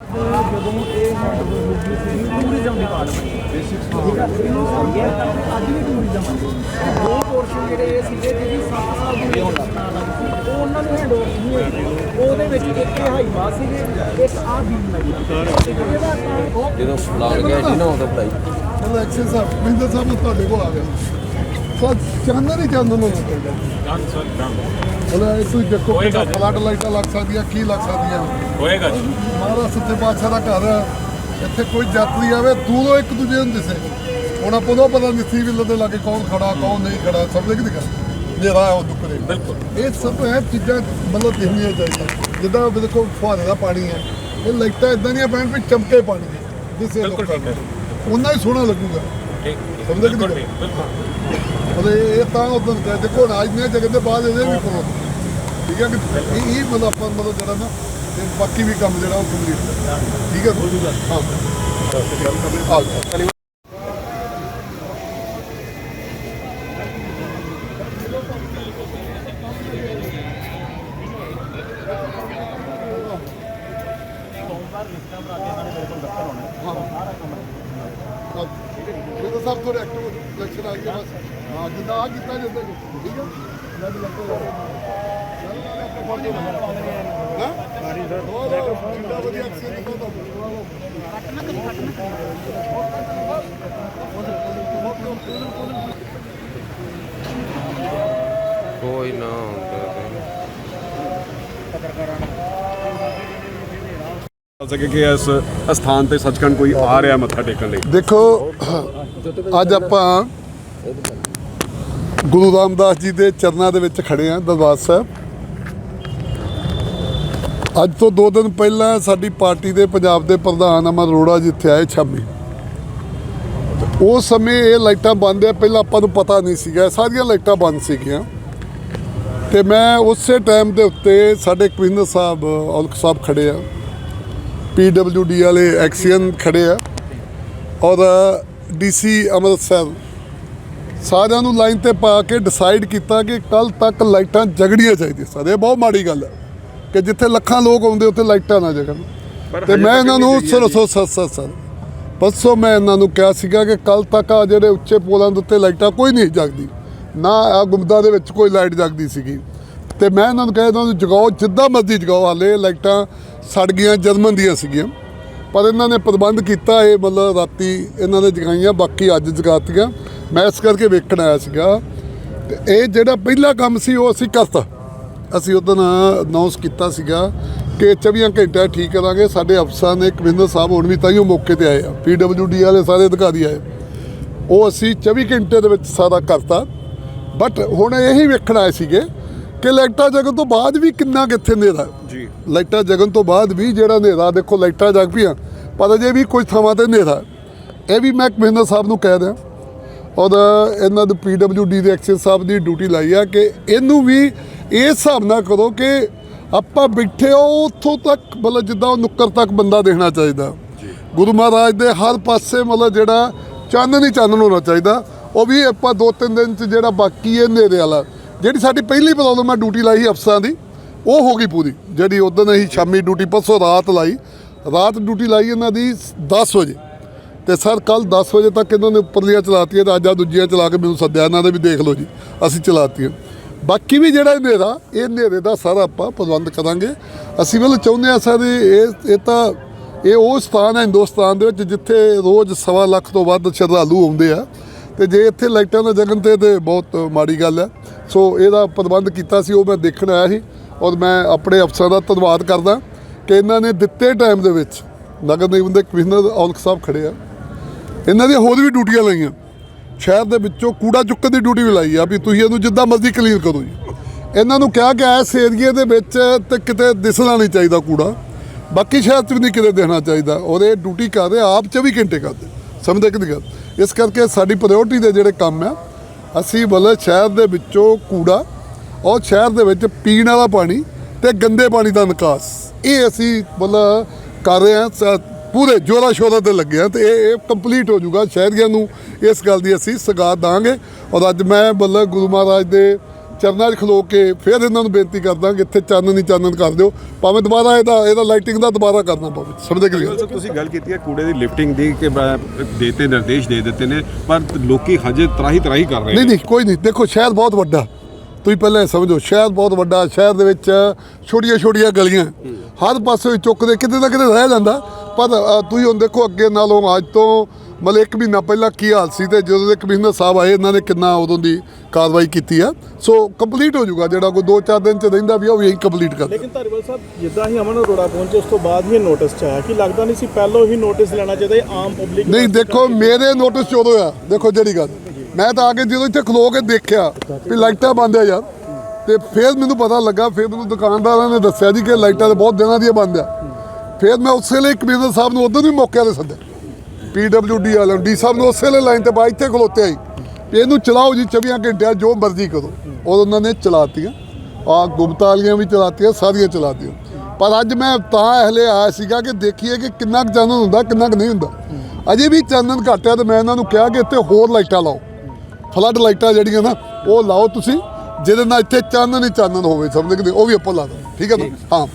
ਜਦੋਂ ਇਹ tourism department basics ਠੀਕ ਹੈ। ਇਹਨੂੰ ਸਮਝਿਆ ਤਾਂ ਅੱਜ ਵੀ ਟੂਰਿਜ਼ਮ ਦੋ ਪੋਰਸ਼ਨ ਜਿਹੜੇ ਇਹ ਸੀਗੇ ਜਿਹਦੀ 7 ਸਾਲ ਦੀ ਹੋਣ ਉਹ ਉਹਨਾਂ ਨੂੰ ਨਹੀਂ ਉਹਦੇ ਵਿੱਚ ਇੱਕ ਇਹ ਹਾਈਵਾ ਸੀਗੇ ਇੱਕ ਆ ਬੀਮ ਲੱਗੀ ਜਦੋਂ ਗਿਆ ਸੀ ਨਾ ਉਦੋਂ ਪੜਾਈ ਚਲੋ ਐਕਸ਼ਨ ਸਾਹਿਬ ਮਹਿੰਦਰ ਸਾਹਿਬ ਨੂੰ ਤੁਹਾਡੇ ਕੋਲ ਆ ਗਿਆ। ਚਾਨਣ ਹੀ ਚਾਨਣ ਹੋਣਾ ਚਾਹੀਦਾ। ਡਨ ਸਰ ਡਨ ਇਹ ਤੁਸੀਂ ਦੇਖੋ ਹੋਏਗਾ ਜੀ। ਫਲੱਡ ਲਾਈਟਾਂ ਲੱਗ ਸਕਦੀਆਂ ਕੀ ਲੱਗ ਸਕਦੀਆਂ। ਹੋਏਗਾ ਜੀ। ਮਹਾਰਾਜ ਸੱਚੇ ਪਾਤਸ਼ਾਹ ਦਾ ਘਰ ਹੈ। ਇੱਥੇ ਕੋਈ ਯਾਤਰੀ ਆਵੇ ਦੂਰੋਂ ਇੱਕ ਦੂਜੇ ਨੂੰ ਦਿਸੇ। ਹੁਣ ਆਪਾਂ ਨੂੰ ਪਤਾ ਨਹੀਂ ਸੀ ਵੀ ਦੇ ਲਾਗੇ ਕੌਣ ਖੜਾ ਕੌਣ ਨਹੀਂ ਖੜਾ। ਸਭ ਦੇ ਕਿਤੇ ਜਿਹੜਾ ਉਹ ਦੁੱਖ ਦੇ। ਬਿਲਕੁਲ। ਇਹ ਸਭ ਹੈ ਚੀਜ਼ਾਂ ਮਤਲਬ ਦੇਖਣੀਆਂ ਚਾਹੀਦੀਆਂ। ਜਿੱਦਾਂ ਵੀ ਦੇਖੋ ਫੁਹਾਰੇ ਦਾ ਪਾਣੀ ਹੈ। ਇਹ ਲਾਈਟਾਂ ਇਦਾਂ ਦੀਆਂ ਪੈਣ ਵੀ ਚਮਕੇ ਪਾਣੀ ਦੇ ਜਿਸੇ ਬਿਲਕੁਲ ਲੋਕਾਂ ਠੀਕ ਹੈ। ਨੂੰ ਉਹਨਾਂ ਹੀ ਸੋਹਣਾ ਲੱਗੂਗਾ। ਠੀਕ। ਸਮਝੇ ਕਿ ਬਿਲਕੁਲ ਨਹੀਂ? ਮਤਲਬ ਇਹ ਤਾਂ ਉਦੋਂ ਕਹਿ ਦੇਖੋ ਰਾਜ ਨੇ ਜਗਤ ਦੇ ਬਾਅਦ ਇਹਦੇ ਵੀ ਕਰੋ ਠੀਕ ਹੈ ਕਿ ਇਹ ਇਹ ਮਤਲਬ ਆਪਾਂ ਨੂੰ ਮਤਲਬ ਜਿਹੜਾ ਨਾ ਤੇ ਬਾਕੀ ਵੀ ਕੰਮ ਜਿਹੜਾ ਉਹ ਕੰਪਲੀਟ ਠੀਕ ਹੈ? ਹਾਂ ਆ ਜਾਓ। ਇਹ ਸਭ ਤੋਂ ਐਕਟਿਵ ਲੈਕਚਰ ਆ ਗਿਆ ਬਸ। ਹਾਂ ਜਿੱਦਾਂ ਆ ਕੀਤਾ ਜਾਂਦਾ ਠੀਕ ਹੈ? ਜਦ ਲੱਗ ਲਾ ਹਾਂ? ਸਾਰੀ। ਸਰ ਜਿੰਦਾ ਵਧੀਆ ਐਕਸ਼ਨ ਦਿਖਾਉਂਦਾ ਕੋਈ ਸਕੇ ਕਿ ਇਸ ਸਥਾਨ ਤੇ ਸੱਚਖੰਡ ਕੋਈ ਆ ਰਿਹਾ ਮੱਥਾ ਟੇਕਣ ਲਈ? ਦੇਖੋ, ਅੱਜ ਆਪਾਂ ਗੁਰੂ ਰਾਮਦਾਸ ਜੀ ਦੇ ਚਰਨਾਂ ਦੇ ਵਿੱਚ ਖੜੇ ਆ ਦਰਬਾਰ ਸਾਹਿਬ। ਅੱਜ ਤੋਂ 2 ਦਿਨ ਪਹਿਲਾਂ ਸਾਡੀ ਪਾਰਟੀ ਦੇ ਪੰਜਾਬ ਦੇ ਪ੍ਰਧਾਨ ਅਮਰ ਅਰੋੜਾ ਜੀ ਇੱਥੇ ਆਏ ਸ਼ਾਮੀ। ਉਸ ਸਮੇਂ ਇਹ ਲਾਈਟਾਂ ਬੰਦ ਆ, ਪਹਿਲਾਂ ਆਪਾਂ ਨੂੰ ਪਤਾ ਨਹੀਂ ਸੀਗਾ, ਸਾਰੀਆਂ ਲਾਈਟਾਂ ਬੰਦ ਸੀਗੀਆਂ। ਤੇ ਮੈਂ ਉਸੇ ਟਾਈਮ ਦੇ ਉੱਤੇ ਸਾਡੇ ਕਵਿੰਦਰ ਸਾਹਿਬ, ਔਲਖ ਸਾਹਿਬ ਖੜੇ ਆ। ਪੀਡਬਲਯੂਡੀ ਵਾਲੇ ਐਕਸੀਅਨ ਖੜੇ ਆ ਔਰ ਡੀਸੀ ਅੰਮ੍ਰਿਤਸਰ। ਸਾਰਿਆਂ ਨੂੰ ਲਾਈਨ ਤੇ ਪਾ ਕੇ ਡਿਸਾਈਡ ਕੀਤਾ ਕਿ ਕੱਲ ਤੱਕ ਲਾਈਟਾਂ ਜਗੜੀਆਂ ਚਾਹੀਦੀਆਂ ਸਰ। ਇਹ ਬਹੁਤ ਮਾੜੀ ਗੱਲ ਹੈ ਕਿ ਜਿੱਥੇ ਲੱਖਾਂ ਲੋਕ ਆਉਂਦੇ ਉੱਥੇ ਲਾਈਟਾਂ ਨਾ ਜਗਣ ਤੇ ਮੈਂ ਇਹਨਾਂ ਨੂੰ ਸਰਸੋ ਸਰ ਸਰ ਸਰ ਪਰਸੋਂ ਮੈਂ ਇਹਨਾਂ ਨੂੰ ਕਿਹਾ ਸੀਗਾ ਕਿ ਕੱਲ ਤੱਕ ਆ ਜਿਹੜੇ ਉੱਚੇ ਪੋਲਾਂ ਦੇ ਉੱਤੇ ਲਾਈਟਾਂ ਕੋਈ ਨਹੀਂ ਜਗਦੀ। ਨਾ ਆ ਗੁੰਮਦਾ ਦੇ ਵਿੱਚ ਕੋਈ ਲਾਈਟ ਜਗਦੀ ਸੀਗੀ। ਤੇ ਮੈਂ ਇਹਨਾਂ ਨੂੰ ਕਹਿ ਇਹਨਾਂ ਜਗਾਓ, ਜਿੱਦਾਂ ਮਰਜ਼ੀ ਜਗਾਓ, ਹਾਲੇ ਲਾਈਟਾਂ ਸੜ ਗਈਆਂ ਜਰਮਨ ਦੀਆਂ ਸੀਗੀਆਂ। ਪਰ ਇਹਨਾਂ ਨੇ ਪ੍ਰਬੰਧ ਕੀਤਾ ਇਹ, ਮਤਲਬ ਰਾਤੀ ਇਹਨਾਂ ਨੇ ਜਗਾਈਆਂ, ਬਾਕੀ ਅੱਜ ਜਗਾਤੀਆਂ। ਮੈਂ ਇਸ ਕਰਕੇ ਵੇਖਣ ਆਇਆ ਸੀਗਾ। ਤੇ ਇਹ ਜਿਹੜਾ ਪਹਿਲਾ ਕੰਮ ਸੀ, ਉਹ ਅਸੀਂ ਕਰਤਾ। ਅਸੀਂ ਉਦੋਂ ਅਨਾਉਂਸ ਕੀਤਾ ਸੀਗਾ ਕਿ 24 ਘੰਟੇ ਠੀਕ ਕਰਾਂਗੇ। ਸਾਡੇ ਅਫਸਰਾਂ ਨੇ ਕਵਿੰਦਰ ਸਾਹਿਬ ਹੁਣ ਵੀ ਤਾਈਓ ਮੌਕੇ ਤੇ ਆਏ ਆ। ਪੀਡਬਲਯੂਡੀ ਵਾਲੇ ਸਾਰੇ ਅਧਿਕਾਰੀ ਆਏ। ਉਹ ਅਸੀਂ 24 ਘੰਟੇ ਦੇ ਵਿੱਚ ਸਾਰਾ ਕਰਤਾ। ਬਟ ਹੁਣ ਇਹੀ ਵੇਖਣ ਆਏ ਸੀਗੇ ਕਿ ਲਾਈਟਾਂ ਜਗਣ ਤੋਂ ਬਾਅਦ ਵੀ ਕਿੰਨਾ ਕਿੱਥੇ ਹਨੇਰਾ ਜੀ। ਲਾਈਟਾਂ ਜਗਣ ਤੋਂ ਬਾਅਦ ਵੀ ਜਿਹੜਾ ਹਨੇਰਾ ਦੇਖੋ ਲਾਈਟਾਂ ਜਗ ਪਈਆਂ ਪਰ ਅਜੇ ਵੀ ਕੁਝ ਥਾਵਾਂ ਤੇ ਹਨੇਰਾ ਇਹ ਵੀ ਮੈਂ ਕਮਿਸ਼ਨਰ ਸਾਹਿਬ ਨੂੰ ਕਹਿ ਦਿਆਂ ਔਰ ਇਹਨਾਂ ਨੂੰ ਪੀਡਬਲਯੂਡੀ ਦੇ ਐਕਸ਼ਨ ਸਾਹਿਬ ਦੀ ਡਿਊਟੀ ਲਾਈ ਆ ਕਿ ਇਹਨੂੰ ਵੀ ਇਸ ਹਿਸਾਬ ਨਾਲ ਕਰੋ ਕਿ ਆਪਾਂ ਬੈਠੇ ਹੋ ਉੱਥੋਂ ਤੱਕ ਮਤਲਬ ਜਿੱਦਾਂ ਉਹ ਨੁੱਕਰ ਤੱਕ ਬੰਦਾ ਦੇਖਣਾ ਚਾਹੀਦਾ। ਗੁਰੂ ਮਹਾਰਾਜ ਦੇ ਹਰ ਪਾਸੇ ਮਤਲਬ ਜਿਹੜਾ ਚਾਨਣ ਹੀ ਚਾਨਣ ਹੋਣਾ ਚਾਹੀਦਾ। ਉਹ ਵੀ ਆਪਾਂ ਦੋ ਤਿੰਨ ਦਿਨ ਚ ਜਿਹੜਾ ਬਾਕੀ ਹੈ ਹਨੇਰੇ ਵਾਲਾ ਜਿਹੜੀ ਸਾਡੀ ਪਹਿਲੀ ਪ੍ਰੋਬਲਮ ਹੈ ਡਿਊਟੀ ਲਾਈ ਸੀ ਅਫਸਰਾਂ ਦੀ, ਉਹ ਹੋ ਗਈ ਪੂਰੀ। ਜਿਹੜੀ ਉਦੋਂ ਅਸੀਂ ਸ਼ਾਮੀ ਡਿਊਟੀ ਪਰਸੋਂ ਰਾਤ ਲਾਈ। ਰਾਤ ਡਿਊਟੀ ਲਾਈ ਇਹਨਾਂ ਦੀ 10 ਵਜੇ। ਤੇ ਸਰ ਕੱਲ 10 ਵਜੇ ਤੱਕ ਇਹਨਾਂ ਨੇ ਉੱਪਰਲੀਆਂ ਚਲਾਤੀਆਂ ਤੇ ਅੱਜ ਆ ਦੂਜੀਆਂ ਚਲਾ ਕੇ ਮੈਨੂੰ ਸੱਦਿਆ। ਇਹਨਾਂ ਨੇ ਵੀ ਦੇਖ ਲਓ ਜੀ, ਅਸੀਂ ਚਲਾਤੀਆਂ। ਬਾਕੀ ਵੀ ਜਿਹੜਾ ਹਨੇਰਾ, ਇਹ ਹਨੇਰੇ ਦਾ ਸਾਰਾ ਆਪਾਂ ਪ੍ਰਬੰਧ ਕਰਾਂਗੇ। ਅਸੀਂ ਵੱਲ ਚਾਹੁੰਦੇ ਆ ਸਰ, ਇਹ ਇਹ ਤਾਂ ਇਹ ਉਹ ਸਥਾਨ ਹੈ ਹਿੰਦੁਸਤਾਨ ਦੇ ਵਿੱਚ ਜਿੱਥੇ ਰੋਜ਼ ਸਵਾ ਲੱਖ ਤੋਂ ਵੱਧ ਸ਼ਰਧਾਲੂ ਆਉਂਦੇ ਆ। ਤੇ ਜੇ ਇੱਥੇ ਲਾਈਟਾਂ ਦਾ ਜਗਣ ਤੇ ਤੇ ਬਹੁਤ ਮਾੜੀ ਗੱਲ ਹੈ। ਸੋ ਇਹਦਾ ਪ੍ਰਬੰਧ ਕੀਤਾ ਸੀ, ਉਹ ਮੈਂ ਦੇਖਣ ਆਇਆ ਸੀ ਔਰ ਮੈਂ ਆਪਣੇ ਅਫਸਰਾਂ ਦਾ ਧੰਨਵਾਦ ਕਰਦਾ ਕਿ ਇਹਨਾਂ ਨੇ ਦਿੱਤੇ ਟਾਈਮ ਦੇ ਵਿੱਚ ਨਗਰ ਨਿਗਮ ਦੇ ਕਮਿਸ਼ਨਰ ਔਲਖ ਸਾਹਿਬ ਖੜੇ ਆ। ਇਹਨਾਂ ਦੀਆਂ ਹੋਰ ਵੀ ਡਿਊਟੀਆਂ ਲਾਈਆਂ। ਸ਼ਹਿਰ ਦੇ ਵਿੱਚੋਂ ਕੂੜਾ ਚੁੱਕਣ ਦੀ ਡਿਊਟੀ ਵੀ ਲਾਈ ਆ ਵੀ ਤੁਸੀਂ ਇਹਨੂੰ ਜਿੱਦਾਂ ਮਰਜ਼ੀ ਕਲੀਨ ਕਰੋ ਜੀ। ਇਹਨਾਂ ਨੂੰ ਕਿਹਾ ਕਿ ਇਸ ਏਰੀਏ ਦੇ ਵਿੱਚ ਤੇ ਕਿਤੇ ਦਿਸਣਾ ਨਹੀਂ ਚਾਹੀਦਾ ਕੂੜਾ। ਬਾਕੀ ਸ਼ਹਿਰ 'ਚ ਵੀ ਨਹੀਂ ਕਿਤੇ ਦੇਣਾ ਚਾਹੀਦਾ ਔਰ ਇਹ ਡਿਊਟੀ ਕਰ ਰਹੇ ਆਪ 24 ਘੰਟੇ ਕਰਦੇ। ਸਮਝਦੇ ਕਿ ਨਹੀਂ ਗੱਲ ਇਸ ਕਰਕੇ ਸਾਡੀ ਪ੍ਰਾਇੋਰਟੀ ਦੇ ਜਿਹੜੇ ਕੰਮ ਆ ਅਸੀਂ ਮਤਲਬ ਸ਼ਹਿਰ ਦੇ ਵਿੱਚੋਂ ਕੂੜਾ, ਔਰ ਸ਼ਹਿਰ ਦੇ ਵਿੱਚ ਪੀਣ ਵਾਲਾ ਪਾਣੀ ਤੇ ਗੰਦੇ ਪਾਣੀ ਦਾ ਨਿਕਾਸ। ਇਹ ਅਸੀਂ ਮਤਲਬ ਕਰ ਰਹੇ ਹਾਂ ਪੂਰੇ ਜੋਰਾ ਸ਼ੋਰਾ ਤੇ ਲੱਗੇ ਆ ਤੇ ਇਹ ਇਹ ਕੰਪਲੀਟ ਹੋ ਜਾਊਗਾ ਸ਼ਹਿਰੀਆਂ ਨੂੰ। ਇਸ ਗੱਲ ਦੀ ਅਸੀਂ ਸਗਾਤ ਦਾਂਗੇ। ਔਰ ਅੱਜ ਮੈਂ ਮਤਲਬ ਗੁਰੂ ਮਹਾਰਾਜ ਦੇ ਚਰਨਾਂ 'ਚ ਖਲੋ ਕੇ ਫਿਰ ਇਹਨਾਂ ਨੂੰ ਬੇਨਤੀ ਕਰਦਾ ਕਿ ਇੱਥੇ ਚਾਨਣ ਹੀ ਚਾਨਣ ਕਰ ਦਿਓ। ਭਾਵੇਂ ਦੁਬਾਰਾ ਇਹਦਾ ਇਹਦਾ ਲਾਈਟਿੰਗ ਦਾ ਦੁਬਾਰਾ ਕਰਨਾ ਪਵੇ। ਸਮਝਦੇ ਕਿ ਨਹੀਂ? ਸਰ ਤੁਸੀਂ ਗੱਲ ਕੀਤੀ ਹੈ ਕੂੜੇ ਦੀ ਲਿਫਟਿੰਗ ਦੀ ਕਿ ਦੇਤੇ ਨਿਰਦੇਸ਼ ਦੇ ਦਿੱਤੇ ਨੇ ਪਰ ਲੋਕੀ ਹਜੇ ਤਰਾਹੀ ਤਰਾਹੀ ਕਰ ਰਹੇ ਨਹੀਂ ਨੇ। ਨਹੀਂ ਕੋਈ ਨਹੀਂ। ਦੇਖੋ ਸ਼ਹਿਰ ਬਹੁਤ ਵੱਡਾ। ਤੁਸੀਂ ਪਹਿਲਾਂ ਇਹ ਸਮਝੋ ਸ਼ਹਿਰ ਬਹੁਤ ਵੱਡਾ। ਸ਼ਹਿਰ ਦੇ ਵਿੱਚ ਛੋਟੀਆਂ ਛੋਟੀਆਂ ਗਲੀਆਂ। ਹਰ ਪਾਸੇ ਚੁੱਕਦੇ ਕਿਤੇ ਨਾ ਕਿਤੇ ਰਹਿ ਜਾਂਦਾ। ਪਰ ਤੁਸੀਂ ਹੁਣ ਦੇਖੋ ਅੱਗੇ ਨਾਲੋਂ ਅੱਜ ਤੋਂ ਮਤਲਬ ਇੱਕ ਮਹੀਨਾ ਪਹਿਲਾਂ ਕੀ ਹਾਲ ਸੀ ਤੇ ਜਦੋਂ ਦੇ ਕਮਿਸ਼ਨਰ ਸਾਹਿਬ ਆਏ ਇਹਨਾਂ ਨੇ ਕਿੰਨਾ ਉਦੋਂ ਦੀ ਕਾਰਵਾਈ ਕੀਤੀ ਆ। ਸੋ ਕੰਪਲੀਟ ਹੋ ਜਾਊਗਾ ਜਿਹੜਾ ਕੋਈ 2-4 ਦਿਨ ਚ ਰਹਿੰਦਾ ਵੀ ਉਹ ਵੀ ਇਹੀ ਕੰਪਲੀਟ ਕਰ ਲੇਕਿਨ ਧਾਰੀਵਾਲ ਸਾਹਿਬ ਜਿੱਦਾਂ ਹੀ ਅਮਨ ਅਰੋੜਾ ਪਹੁੰਚੇ ਉਸ ਤੋਂ ਬਾਅਦ ਹੀ ਨੋਟਿਸ ਚ ਆਇਆ ਕਿ ਲੱਗਦਾ ਨਹੀਂ ਸੀ ਪਹਿਲਾਂ ਹੀ ਨੋਟਿਸ ਲੈਣਾ ਚਾਹੀਦਾ ਇਹ ਆਮ ਪਬਲਿਕ ਨਹੀਂ ਦੇਖੋ ਮੇਰੇ ਨੋਟਿਸ ਚ ਉਦੋਂ ਆ ਦੇਖੋ ਜਿਹੜੀ ਗੱਲ। ਮੈਂ ਤਾਂ ਆ ਕੇ ਜਦੋਂ ਇੱਥੇ ਖਲੋ ਕੇ ਦੇਖਿਆ ਵੀ ਲਾਈਟਾਂ ਬੰਦ ਆ ਯਾਰ। ਤੇ ਫਿਰ ਮੈਨੂੰ ਪਤਾ ਲੱਗਾ ਫਿਰ ਮੈਨੂੰ ਦੁਕਾਨਦਾਰਾਂ ਨੇ ਦੱਸਿਆ ਜੀ ਕਿ ਲਾਈਟਾਂ ਤੇ ਬਹੁਤ ਦਿਨਾਂ ਦੀਆਂ ਬੰਦ ਆ। ਫਿਰ ਮੈਂ ਉਸੇ ਲਈ ਕਮਿਸ਼ਨਰ ਸਾਹਿਬ ਨੂੰ ਉਦੋਂ ਵੀ ਮੌਕੇ ਤੇ ਸੱਦਿਆ। ਪੀਡਬਲਯੂਡੀ ਵਾਲਿਆਂ ਨੂੰ ਡੀ ਸਾਹਿਬ ਨੂੰ ਉਸੇ ਲਈ ਲਾਈਨ ਤੇ ਬਾ ਇੱਥੇ ਖਲੋਤੇ ਆਈ ਇਹਨੂੰ ਚਲਾਓ ਜੀ 24 ਘੰਟਿਆਂ ਜੋ ਮਰਜ਼ੀ ਕਰੋ। ਉਹ ਉਹਨਾਂ ਨੇ ਚਲਾਤੀਆਂ। ਆ ਗੁਪਤਾ ਵਾਲੀਆਂ ਵੀ ਚਲਾਤੀਆਂ ਸਾਰੀਆਂ ਚਲਾਤੀਆਂ। ਪਰ ਅੱਜ ਮੈਂ ਤਾਂ ਹਲੇ ਆਇਆ ਸੀਗਾ ਕਿ ਦੇਖੀਏ ਕਿ ਕਿੰਨਾ ਕੁ ਚਾਨਣ ਹੁੰਦਾ ਕਿੰਨਾ ਕੁ ਨਹੀਂ ਹੁੰਦਾ। ਅਜੇ ਵੀ ਚਾਨਣ ਘੱਟ ਆ ਤੇ ਮੈਂ ਇਹਨਾਂ ਨੂੰ ਕਿਹਾ ਕਿ ਇੱਥੇ ਹੋਰ ਲਾਈਟਾਂ ਲਾਓ। ਫਲੱਡ ਲਾਈਟਾਂ ਜਿਹੜੀਆਂ ਨਾ ਉਹ ਲਾਓ ਤੁਸੀਂ ਜਿਹਦੇ ਨਾਲ ਇੱਥੇ ਚਾਨਣ ਹੀ ਚਾਨਣ ਹੋਵੇ ਸਮਝਦੇ ਕਿ? ਉਹ ਵੀ ਆਪਾਂ ਲਾ ਦੋ ਠੀਕ ਹੈ ਨਾ? ਹਾਂ।